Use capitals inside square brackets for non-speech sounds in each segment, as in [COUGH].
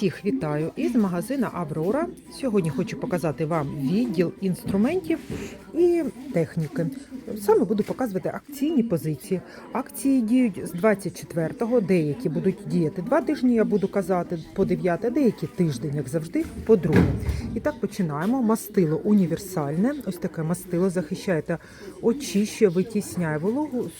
Всіх вітаю із магазина Аврора. Сьогодні хочу показати вам відділ інструментів і техніки. Саме буду показувати акційні позиції. Акції діють з 24-го, деякі будуть діяти два тижні, я буду казати по 9, а деякі тиждень, як завжди, по друге. І так починаємо. Мастило універсальне. Ось таке мастило захищає та очищує, витісняє вологу,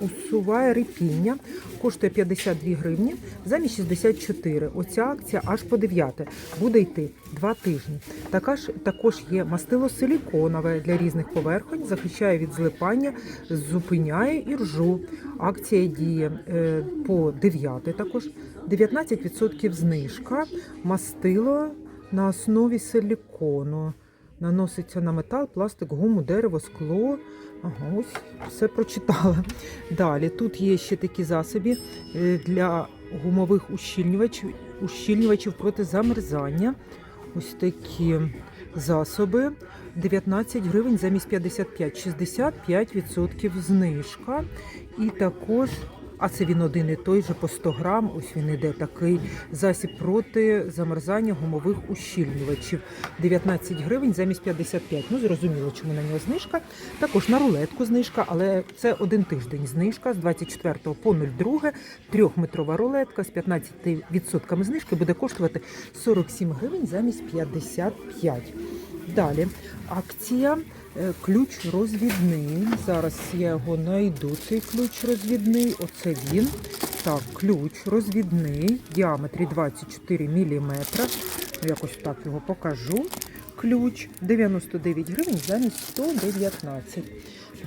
усуває рипіння. Коштує 52 гривні замість 64. Оця акція аж по 9. Буде йти два тижні. Така ж також є мастило силіконове для різних поверхонь, захищає від злипання, зупиняє і ржу. Акція діє е, по 9 також. 19% знижка. Мастило на основі силікону. Наноситься на метал, пластик, гуму, дерево, скло. Ага, ось все прочитала. Далі тут є ще такі засоби е, для гумових ущільнювачів, ущільнювачів проти замерзання. Ось такі засоби. 19 гривень замість 55, 65% знижка. І також, а це він один і той же по 100 грам. Ось він іде такий засіб проти замерзання гумових ущільнювачів. 19 гривень замість 55. Ну, зрозуміло, чому на нього знижка. Також на рулетку знижка, але це один тиждень знижка з 24 по 02. Трьохметрова рулетка з 15% знижки буде коштувати 47 гривень замість 55. Далі акція ключ розвідний. Зараз я його знайду. Цей ключ розвідний. Оце він. Так, ключ розвідний в діаметрі 24 мм. Якось так його покажу. Ключ 99 гривень замість 119.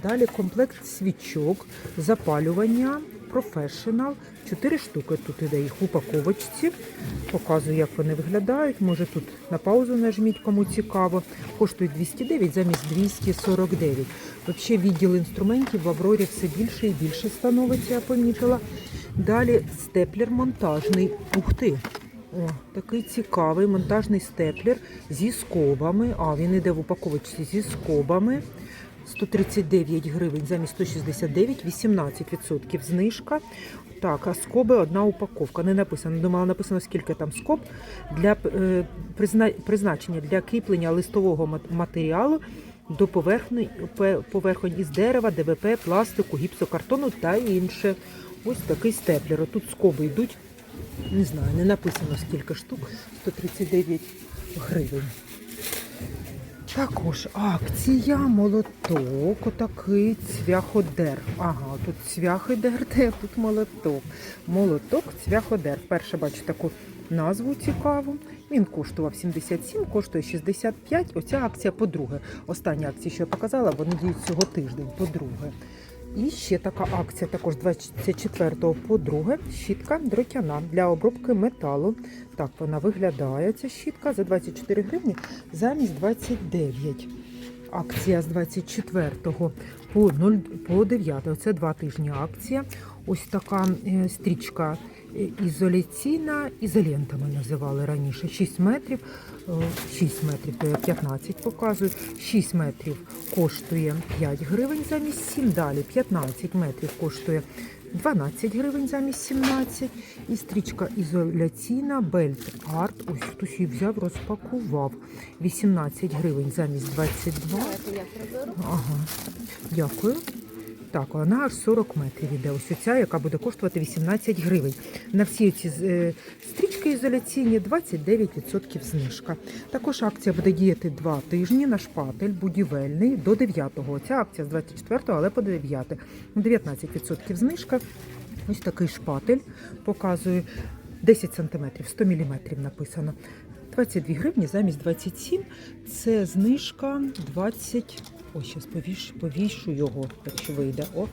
Далі комплект свічок, запалювання, професіонал. Чотири штуки тут іде їх в упаковочці. Показую, як вони виглядають. Може тут на паузу нажміть, кому цікаво. Коштують 209 замість 249. Взагалі відділ інструментів в Аврорі все більше і більше становиться, я помітила. Далі степлер монтажний. Ух ти! О, такий цікавий монтажний степлер зі скобами. А, він іде в упаковочці зі скобами. 139 гривень замість 169, 18% знижка. Так, а скоби одна упаковка. Не написано. Думала, написано, скільки там скоб для е, призна- призначення для кріплення листового матеріалу до поверхні, поверхонь із дерева, ДВП, пластику, гіпсокартону та інше. Ось такий степлер. Тут скоби йдуть. Не знаю, не написано скільки штук. 139 гривень. Також акція молоток, отакий цвяходер. Ага, тут цвяхидер. [LAUGHS] де тут молоток. Молоток, цвяходер. Вперше бачу таку назву цікаву. Він коштував 77, коштує 65. Оця акція по-друге. Остання акція, що я показала, вони діють цього тиждень, по-друге. І ще така акція, також 24 по друге, щітка дротяна для обробки металу. Так вона виглядає, ця щітка за 24 гривні замість 29. Акція з 24 по 0, по 9. Це два тижні акція. Ось така е, стрічка ізоляційна, ізолентами називали раніше. 6 метрів, е, 6 метрів, то я 15 показую. 6 метрів коштує 5 гривень замість 7. Далі 15 метрів коштує 12 гривень замість 17. І стрічка ізоляційна Belt Art. Ось хтось її взяв, розпакував. 18 гривень замість 22. Ага, дякую. Так, вона аж 40 метрів іде. Ось ця, яка буде коштувати 18 гривень. На всі ці е, стрічки ізоляційні 29% знижка. Також акція буде діяти 2 тижні на шпатель будівельний до 9-го. Ця акція з 24-го, але по 9 19% знижка. Ось такий шпатель показує 10 см, 100 мм написано. 22 гривні замість 27. Це знижка 20. Ось зараз повіш, повішу його, якщо вийде. О,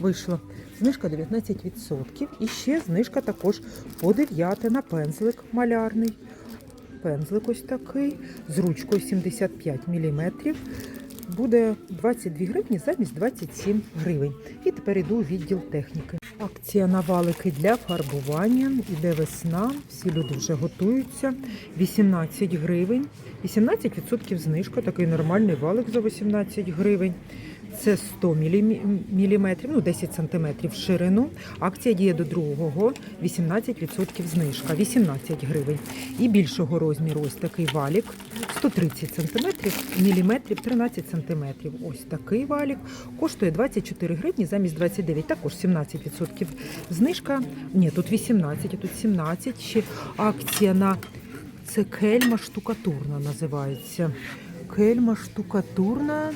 вийшло. Знижка 19%. І ще знижка також по 9 на пензлик малярний. Пензлик ось такий з ручкою 75 мм. Буде 22 гривні замість 27 гривень. І тепер йду у відділ техніки. Акція на валики для фарбування. Іде весна, всі люди вже готуються. 18 гривень. 18% знижка, такий нормальний валик за 18 гривень. Це 100 мм, ну 10 см ширину. Акція діє до другого, 18% знижка, 18 гривень. І більшого розміру ось такий валік, 130 см, міліметрів 13 см. Ось такий валік коштує 24 гривні замість 29, також 17% знижка. Ні, тут 18, а тут 17. Ще акція на це кельма штукатурна називається. Кельма штукатурна.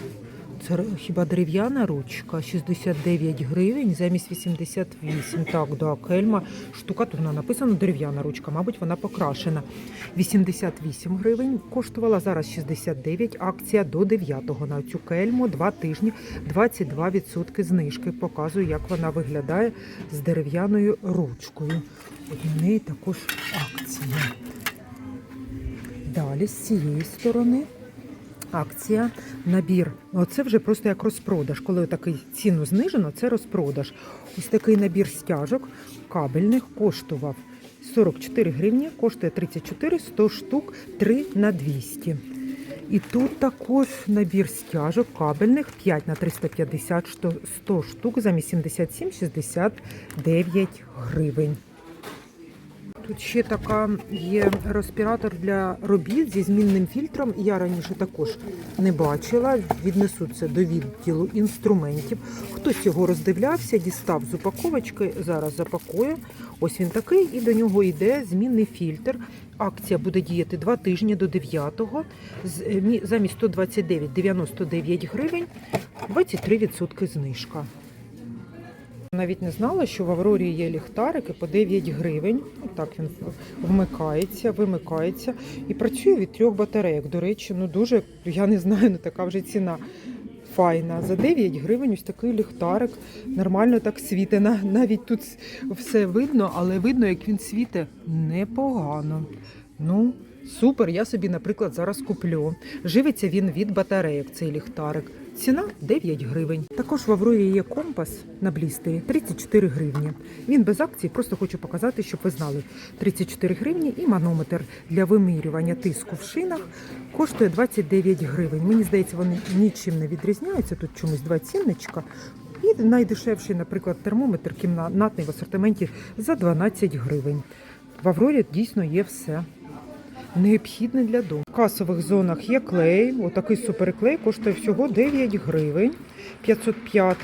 Це хіба дерев'яна ручка? 69 гривень замість 88. Так, да, кельма штукатурна. Написано дерев'яна ручка, мабуть, вона покрашена. 88 гривень коштувала, зараз 69. Акція до 9-го на цю кельму. Два тижні, 22% знижки. Показую, як вона виглядає з дерев'яною ручкою. От на неї також акція. Далі з цієї сторони акція, набір. Оце вже просто як розпродаж. Коли такий ціну знижено, це розпродаж. Ось такий набір стяжок кабельних коштував 44 гривні, коштує 34, 100 штук, 3 на 200. І тут також набір стяжок кабельних 5 на 350 100 100 штук замість 77 69 гривень. Тут ще така є респіратор для робіт зі змінним фільтром. Я раніше також не бачила. Віднесу це до відділу інструментів. Хтось його роздивлявся, дістав з упаковочки. Зараз запакує. Ось він такий, і до нього йде змінний фільтр. Акція буде діяти два тижні до 9-го. З- е, мі- Замість 129 99 гривень, 23% знижка. Навіть не знала, що в Аврорі є ліхтарики по 9 гривень. Так він вмикається, вимикається і працює від трьох батарейок. До речі, ну дуже, я не знаю, ну така вже ціна файна. За 9 гривень ось такий ліхтарик. Нормально так. На- Навіть тут все видно, але видно, як він світить непогано. Ну, супер, я собі, наприклад, зараз куплю. Живиться він від батарейок, цей ліхтарик. Ціна 9 гривень. Також в Аврорі є компас на блістері 34 гривні. Він без акції, просто хочу показати, щоб ви знали. 34 гривні і манометр для вимірювання тиску в шинах коштує 29 гривень. Мені здається, вони нічим не відрізняються. Тут чомусь два цінничка. І найдешевший, наприклад, термометр кімнатний в асортименті за 12 гривень. В Аврорі дійсно є все. Необхідне для дому. В касових зонах є клей. Отакий суперклей коштує всього 9 гривень 505.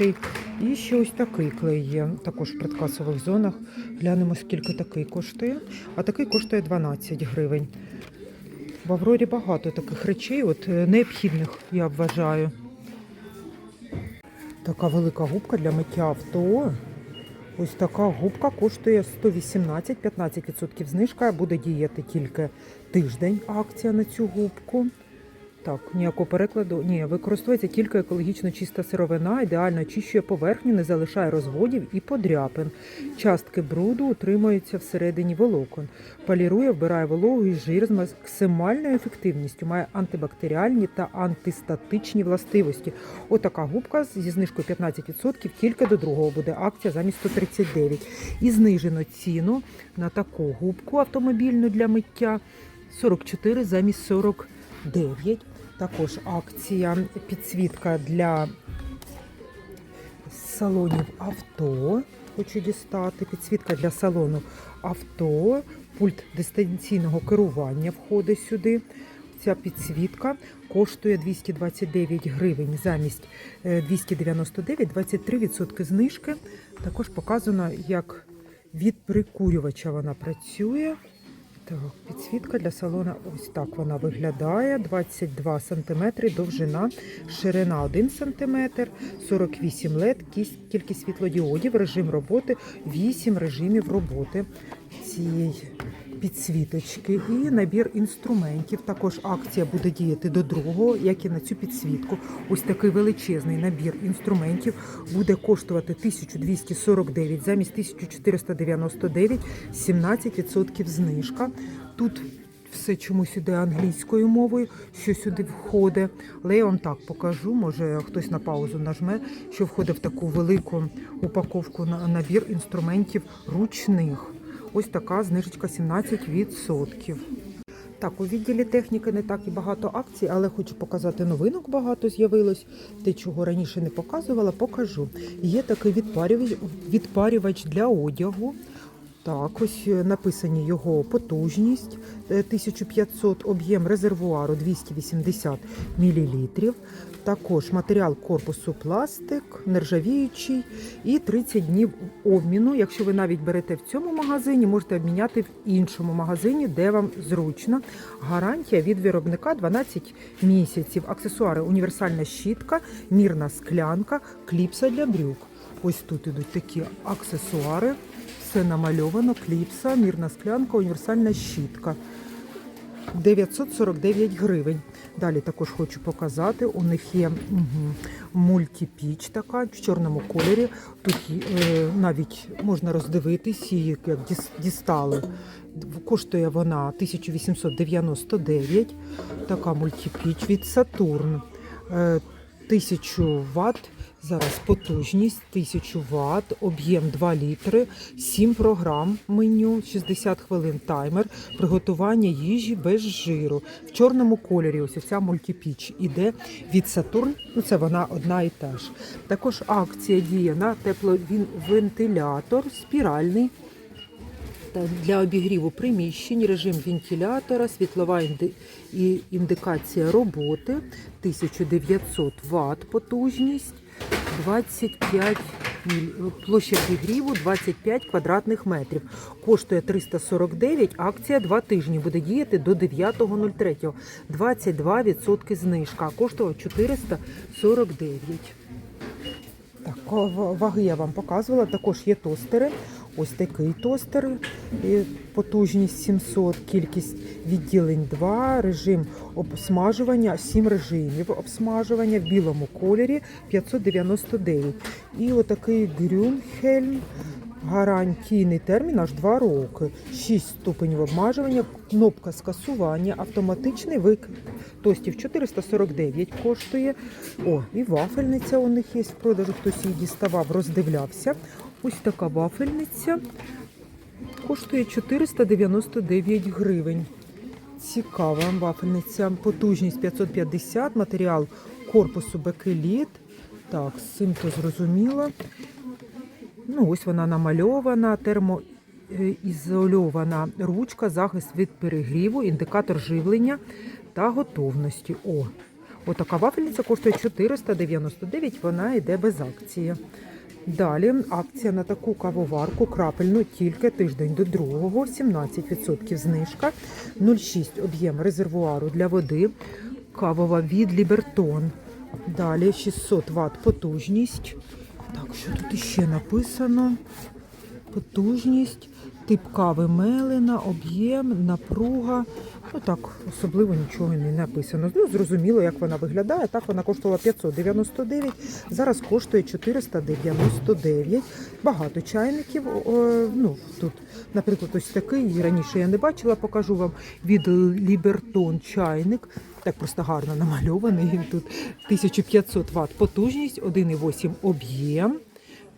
І ще ось такий клей є. Також в предкасових зонах. Глянемо, скільки такий коштує. А такий коштує 12 гривень. В Аврорі багато таких речей, от е, необхідних, я вважаю. Така велика губка для миття авто. Ось така губка коштує 118, 15% знижка. Буде діяти тільки тиждень акція на цю губку. Так, ніякого перекладу. Ні, використовується тільки екологічно чиста сировина, ідеально очищує поверхню, не залишає розводів і подряпин. Частки бруду утримуються всередині волокон. Полірує, вбирає вологу і жир з максимальною ефективністю, має антибактеріальні та антистатичні властивості. Отака губка зі знижкою 15% тільки до другого буде акція замість 139. І знижено ціну на таку губку автомобільну для миття 44 замість 49. Також акція підсвітка для салонів авто. Хочу дістати. Підсвітка для салону авто. Пульт дистанційного керування входить сюди. Ця підсвітка коштує 229 гривень замість е, 299, 23% знижки. Також показано, як від прикурювача вона працює. Так, підсвітка для салона ось так вона виглядає. 22 см довжина, ширина 1 см, 48 лет, кількість світлодіодів, режим роботи, 8 режимів роботи цієї підсвіточки і набір інструментів. Також акція буде діяти до другого, як і на цю підсвітку. Ось такий величезний набір інструментів буде коштувати 1249 замість 1499, 17% знижка. Тут все чомусь іде англійською мовою, що сюди входить. Але я вам так покажу, може хтось на паузу нажме, що входить в таку велику упаковку на набір інструментів ручних. Ось така знижечка 17%. Так, у відділі техніки не так і багато акцій, але хочу показати новинок багато з'явилось. Те, чого раніше не показувала, покажу. Є такий відпарювач, для одягу. Так, ось е, написані його потужність е, 1500, об'єм резервуару 280 мл. Також матеріал корпусу пластик, нержавіючий і 30 днів обміну. Якщо ви навіть берете в цьому магазині, можете обміняти в іншому магазині, де вам зручно. Гарантія від виробника 12 місяців. Аксесуари універсальна щітка, мірна склянка, кліпса для брюк. Ось тут ідуть такі аксесуари. Все намальовано, кліпса, мірна склянка, універсальна щітка. 949 гривень. Далі також хочу показати. У них є мультіпіч така в чорному кольорі. Тут е, навіть можна роздивитись, її як дістали. Коштує вона 1899. Така мультипіч від Сатурн. Е, 1000 Вт. Зараз потужність 1000 Вт, об'єм 2 літри, 7 програм меню, 60 хвилин таймер, приготування їжі без жиру. В чорному кольорі ось ця мультипіч іде від Сатурн. Ну це вона одна і та ж. Також акція діє на тепловентилятор спіральний для обігріву приміщень, режим вентилятора, світлова інди- індикація роботи, 1900 Вт потужність, 25 площа підгріву 25 квадратних метрів. Коштує 349, акція 2 тижні буде діяти до 9.03. 22% знижка, коштував 449. Так, ваги я вам показувала. Також є тостери. Ось такий тостер, потужність 700, кількість відділень 2, режим обсмажування, 7 режимів обсмажування в білому кольорі 599. І отакий Грюнхельм, гарантійний термін аж 2 роки. 6 ступенів обмежування, кнопка скасування, автоматичний викид тостів 449 коштує. О, і вафельниця у них є в продажу, хтось її діставав, роздивлявся. Ось така вафельниця коштує 499 гривень. Цікава вафельниця. Потужність 550, матеріал корпусу бекеліт. Так, з зрозуміло. Ну, ось вона намальована, термоізольована ручка, захист від перегріву, індикатор живлення та готовності. О, отака вафельниця коштує 499, вона йде без акції. Далі акція на таку кавоварку крапельну тільки тиждень до другого, 17% знижка, 0,6 об'єм резервуару для води, кавова від Лібертон. Далі 600 Вт потужність. Так, що тут іще написано? Потужність, тип кави мелена, об'єм, напруга. Ну так, особливо нічого не написано. Ну, зрозуміло, як вона виглядає. Так, вона коштувала 599, зараз коштує 499. Багато чайників. Ну, тут, наприклад, ось такий. Раніше я не бачила, покажу вам від Лібертон чайник. Так просто гарно намальований. Він тут 1500 Вт потужність, 1,8 об'єм.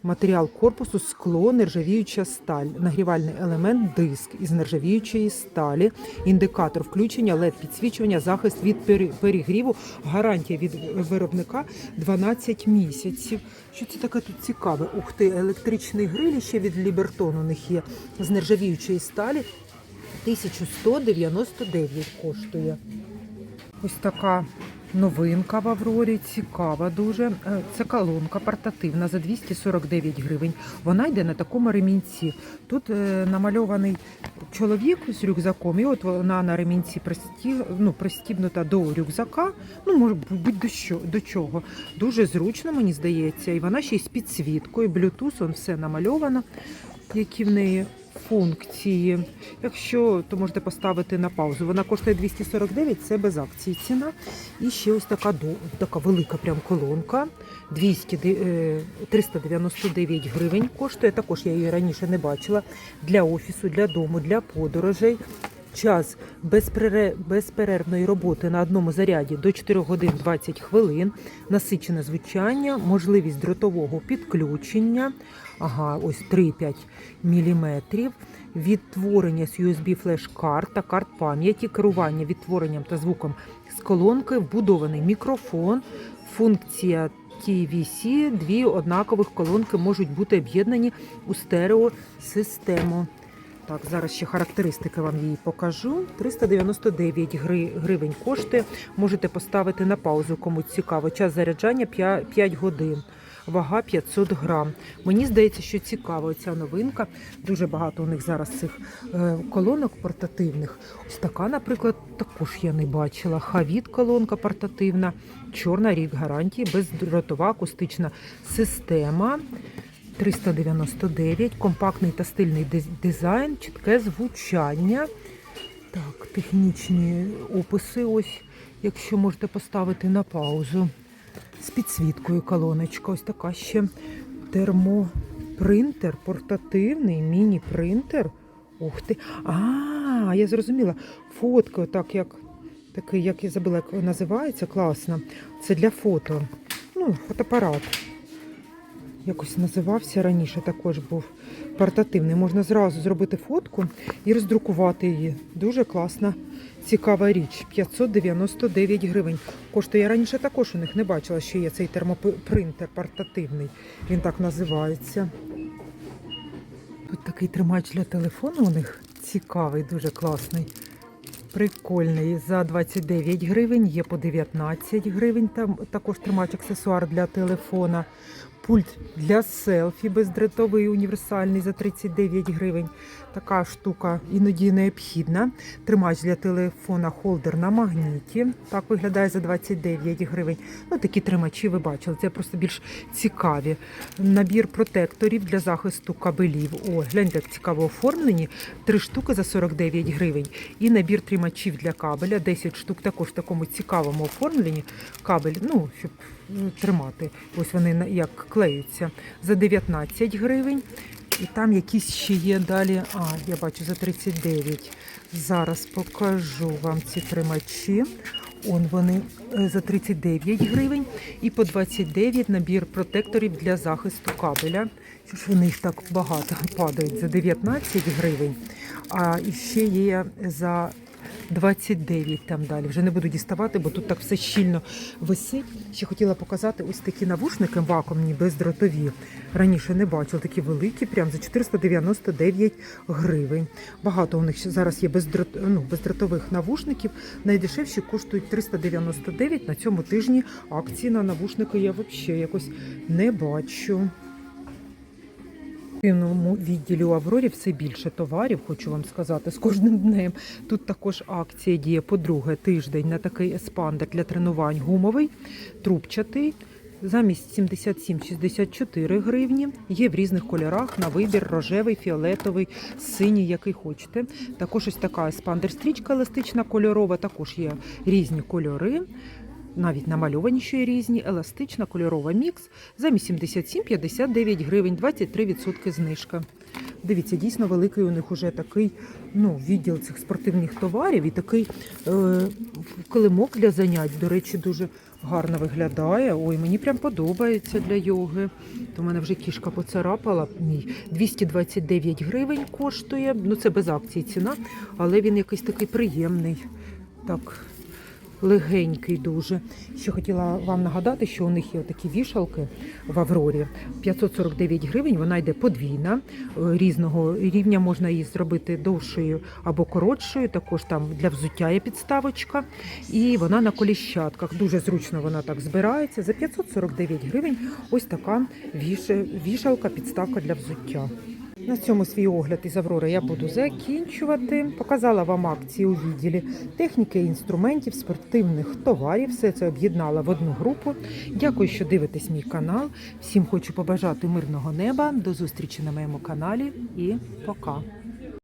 Матеріал корпусу скло, нержавіюча сталь, нагрівальний елемент диск із нержавіючої сталі, індикатор включення, led підсвічування, захист від пере- перегріву, гарантія від виробника 12 місяців. Що це таке тут цікаве? Ух ти, електричний гриль ще від Лібертон у них є з нержавіючої сталі. 1199 коштує. Ось така новинка в Аврорі, цікава дуже. Е, Це колонка портативна за 249 гривень. Вона йде на такому ремінці. Тут е, намальований чоловік з рюкзаком, і от вона на ремінці ну, пристібнута до рюкзака. Ну, може бути до, що, до чого. Дуже зручно, мені здається. І вона ще й з підсвіткою, он все намальовано, які в неї функції. Якщо, то можете поставити на паузу. Вона коштує 249, це без акції ціна. І ще ось така, така велика прям колонка. 200, де- е, 399 гривень коштує. Також я її раніше не бачила. Для офісу, для дому, для подорожей. Час безпере- безперервної роботи на одному заряді до 4 годин 20 хвилин, насичене звучання, можливість дротового підключення, ага, ось 3,5 мм, відтворення з USB флеш-карт та карт пам'яті, керування відтворенням та звуком з колонки, вбудований мікрофон, функція TVC, дві однакових колонки можуть бути об'єднані у стереосистему. Так, зараз ще характеристики вам її покажу. 399 гри- гривень коштує. Можете поставити на паузу, кому цікаво. Час заряджання 5, 5 годин. Вага 500 грам. Мені здається, що цікава ця новинка. Дуже багато у них зараз цих е, колонок портативних. Ось така, наприклад, також я не бачила. Хавіт колонка портативна, чорна рік гарантії, бездротова акустична система. 399, компактний та стильний дизайн, чітке звучання. Так, технічні описи, ось, якщо можете поставити на паузу. З підсвіткою колоночка. Ось така ще термопринтер, портативний міні-принтер. Ух ти. А, я зрозуміла. Фотка, так як такий, як я забула, як називається, класно. Це для фото. Ну, фотоапарат якось називався раніше, також був портативний. Можна зразу зробити фотку і роздрукувати її. Дуже класна, цікава річ. 599 гривень. Коштує я раніше також у них не бачила, що є цей термопринтер портативний. Він так називається. Тут такий тримач для телефону у них цікавий, дуже класний. Прикольний. За 29 гривень, є по 19 гривень. Там також тримач аксесуар для телефона. Пульт для селфі бездротовий універсальний за 39 гривень. Така штука іноді необхідна. Тримач для телефона холдер на магніті. Так виглядає за 29 гривень. Ну, такі тримачі ви бачили. Це просто більш цікаві. Набір протекторів для захисту кабелів. О, гляньте, як цікаво оформлені. Три штуки за 49 гривень. І набір тримачів для кабеля. 10 штук також в такому цікавому оформленні. Кабель, ну, щоб тримати. Ось вони як клеються. За 19 гривень. І там якісь ще є далі. А, я бачу за 39. Зараз покажу вам ці тримачі. Он вони е, за 39 гривень і по 29 набір протекторів для захисту кабеля. Що ж вони їх так багато падають за 19 гривень. А і ще є за 29 там далі. Вже не буду діставати, бо тут так все щільно висить. Ще хотіла показати ось такі навушники вакуумні, бездротові. Раніше не бачила, такі великі, прям за 499 гривень. Багато у них зараз є бездрот, ну, бездротових навушників. Найдешевші коштують 399. На цьому тижні акції на навушники я взагалі якось не бачу. В півному відділі у Аврорі все більше товарів, хочу вам сказати, з кожним днем. Тут також акція діє по-друге тиждень на такий еспандер для тренувань гумовий, трубчатий. Замість 77-64 гривні. Є в різних кольорах на вибір рожевий, фіолетовий, синій, який хочете. Також ось така еспандер-стрічка еластична кольорова, також є різні кольори. Навіть намальовані ще й різні, еластична кольорова мікс за 87,59 гривень, 23% знижка. Дивіться, дійсно великий у них уже такий ну, відділ цих спортивних товарів і такий е, килимок для занять. До речі, дуже гарно виглядає. Ой, мені прям подобається для йоги. То в мене вже кішка поцарапала. Ні, 229 гривень коштує. Ну це без акції ціна, але він якийсь такий приємний. Так, легенький дуже. Ще хотіла вам нагадати, що у них є такі вішалки в Аврорі. 549 гривень, вона йде подвійна. Е, Різного рівня можна її зробити довшою або коротшою. Також там для взуття є підставочка. І вона на коліщатках. Дуже зручно вона так збирається. За 549 гривень ось така віш- вішалка, підставка для взуття. На цьому свій огляд із Аврори я буду закінчувати. Показала вам акції у відділі техніки, інструментів, спортивних товарів. Все це об'єднала в одну групу. Дякую, що дивитесь мій канал. Всім хочу побажати мирного неба. До зустрічі на моєму каналі і пока.